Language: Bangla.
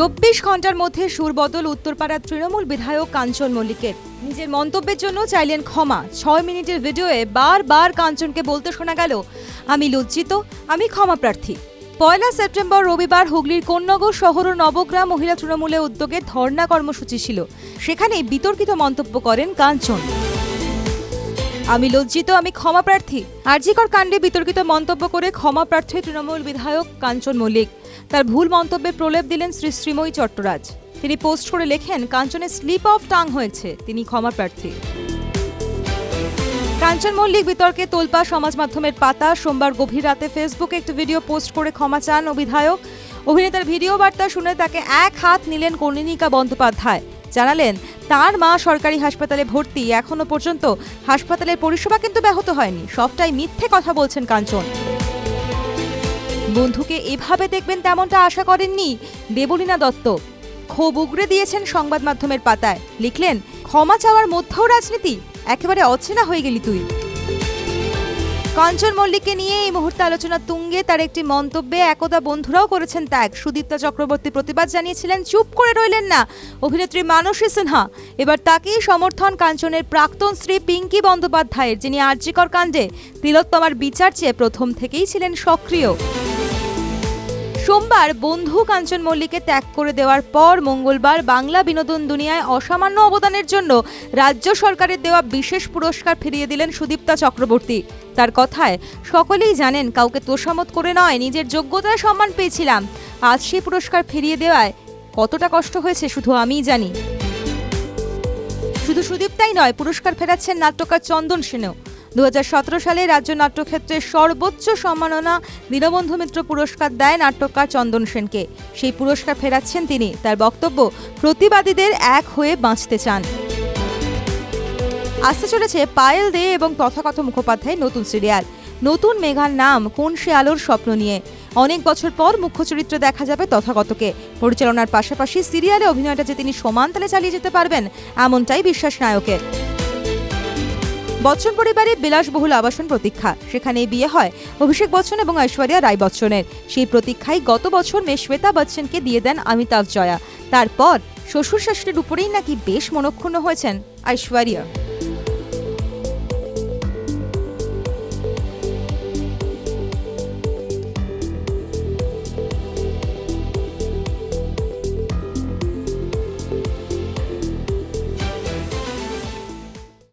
চব্বিশ ঘণ্টার মধ্যে সুরবদল উত্তরপাড়ার তৃণমূল বিধায়ক কাঞ্চন মল্লিকের। নিজের মন্তব্যের জন্য চাইলেন ক্ষমা। ছয় মিনিটের ভিডিওয়ে বারবার কাঞ্চনকে বলতে শোনা গেল, আমি লজ্জিত, আমি ক্ষমা প্রার্থী। পয়লা সেপ্টেম্বর রবিবার হুগলির কোন্নগর শহর ও নবগ্রাম মহিলা তৃণমূলের উদ্যোগে ধর্ণা কর্মসূচি ছিল। সেখানে বিতর্কিত মন্তব্য করেন কাঞ্চন। আমি লজ্জিত, আমি ক্ষমা প্রার্থী। আরজিকর কাণ্ডে বিতর্কিত মন্তব্য করে ক্ষমা প্রার্থী তৃণমূল বিধায়ক কাঞ্চন মল্লিক। তার ভুল মন্তব্যে প্রলেপ দিলেন শ্রী শ্রীময়ী চট্টরাজ। তিনি পোস্ট করে লেখেন কাঞ্চনের স্লিপ অফ টাং হয়েছে, তিনি ক্ষমা প্রার্থী। কাঞ্চন মল্লিক বিতর্কে তোলপা সমাজ মাধ্যমের পাতা, সোমবার গভীর রাতে ফেসবুকে একটি ভিডিও পোস্ট করে ক্ষমা চান ও বিধায়ক অভিনেতার ভিডিও বার্তা শুনে তাকে এক হাত নিলেন কর্ণিকা বন্দ্যোপাধ্যায়। জানালেন, তার মা সরকারি হাসপাতালে ভর্তি। এখনও পর্যন্ত হাসপাতালের পরিষেবা কিন্তু ব্যাহত হয়নি। সবটাই মিথ্যে কথা বলছেন কাঞ্চন। বন্ধুকে এভাবে দেখবেন তেমনটা আশা করেননি দেবলীনা দত্ত। ক্ষোভ উগরে দিয়েছেন সংবাদ মাধ্যমের পাতায়। লিখলেন, ক্ষমা চাওয়ার মধ্যেও রাজনীতি। একেবারে অচেনা হয়ে গেলি তুই। কাঞ্চন মল্লিককে নিয়ে এই মুহূর্তে আলোচনা তুঙ্গে তার একটি মন্তব্যে একদা বন্ধুরাও করেছেন ত্যাগ। সুদীপ্তা চক্রবর্তী প্রতিবাদ জানিয়েছিলেন, চুপ করে রইলেন না। অভিনেত্রী মানসী সিনহা, এবার তাকেই সমর্থন কাঞ্চনের প্রাক্তন স্ত্রী পিঙ্কি বন্দ্যোপাধ্যায়ের, যিনি আর্যিকর কাণ্ডে তিলোত্তমার বিচার চেয়ে প্রথম থেকেই ছিলেন সক্রিয়। সোমবার বন্ধু কাঞ্চন মল্লিককে ত্যাগ করে দেওয়ার পর মঙ্গলবার বাংলা বিনোদন দুনিয়ায় অসামান্য অবদানের জন্য রাজ্য সরকারের দেওয়া বিশেষ পুরস্কার ফিরিয়ে দিলেন সুদীপ্তা চক্রবর্তী। তার কথায়, সকলেই জানেন কাউকে তোষামত করে নয়, নিজের যোগ্যতায় সম্মান পেয়েছিলাম। আজ সেই পুরস্কার ফিরিয়ে দেওয়ায় কতটা কষ্ট হয়েছে শুধু আমিই জানি। শুধু সুদীপ্তাই নয়, পুরস্কার ফেরাচ্ছেন নাট্যকার চন্দন সেনও। দু হাজার সতেরো সালে রাজ্য নাট্যক্ষেত্রের সর্বোচ্চ সম্মাননা দীনবন্ধু মিত্র পুরস্কার দেয় নাট্যকার চন্দন সেনকে। সেই পুরস্কার ফেরাচ্ছেন তিনি। তার বক্তব্য, প্রতিবাদীদের এক হয়ে বাঁচতে চান। আসতে চলেছে পায়েল দে এবং তথাকথ মুখোপাধ্যায় নতুন সিরিয়াল। নতুন মেঘার নাম, কোন সে আলোর স্বপ্ন নিয়ে। অনেক বছর পর মুখ্য চরিত্রে দেখা যাবে তথাগতকে পরিচালনার পাশাপাশি সিরিয়ালে অভিনয়টা যে তিনি সমান তালে চালিয়ে যেতে পারবেন, এমনটাই বিশ্বাস নায়কের। বচ্চন পরিবারে বিলাসবহুল আবাসন প্রতীক্ষা। সেখানে বিয়ে হয় অভিষেক বচ্চন এবং ঐশ্বরিয়া রায় বচ্চনের। সেই প্রতীক্ষায় গত বছর মেয়ে শ্বেতা বচ্চনকে দিয়ে দেন অমিতাভ জয়া। তারপর শ্বশুর শাশুড়ির উপরেই নাকি বেশ মনক্ষুণ্ণ হয়েছেন ঐশ্বরিয়া।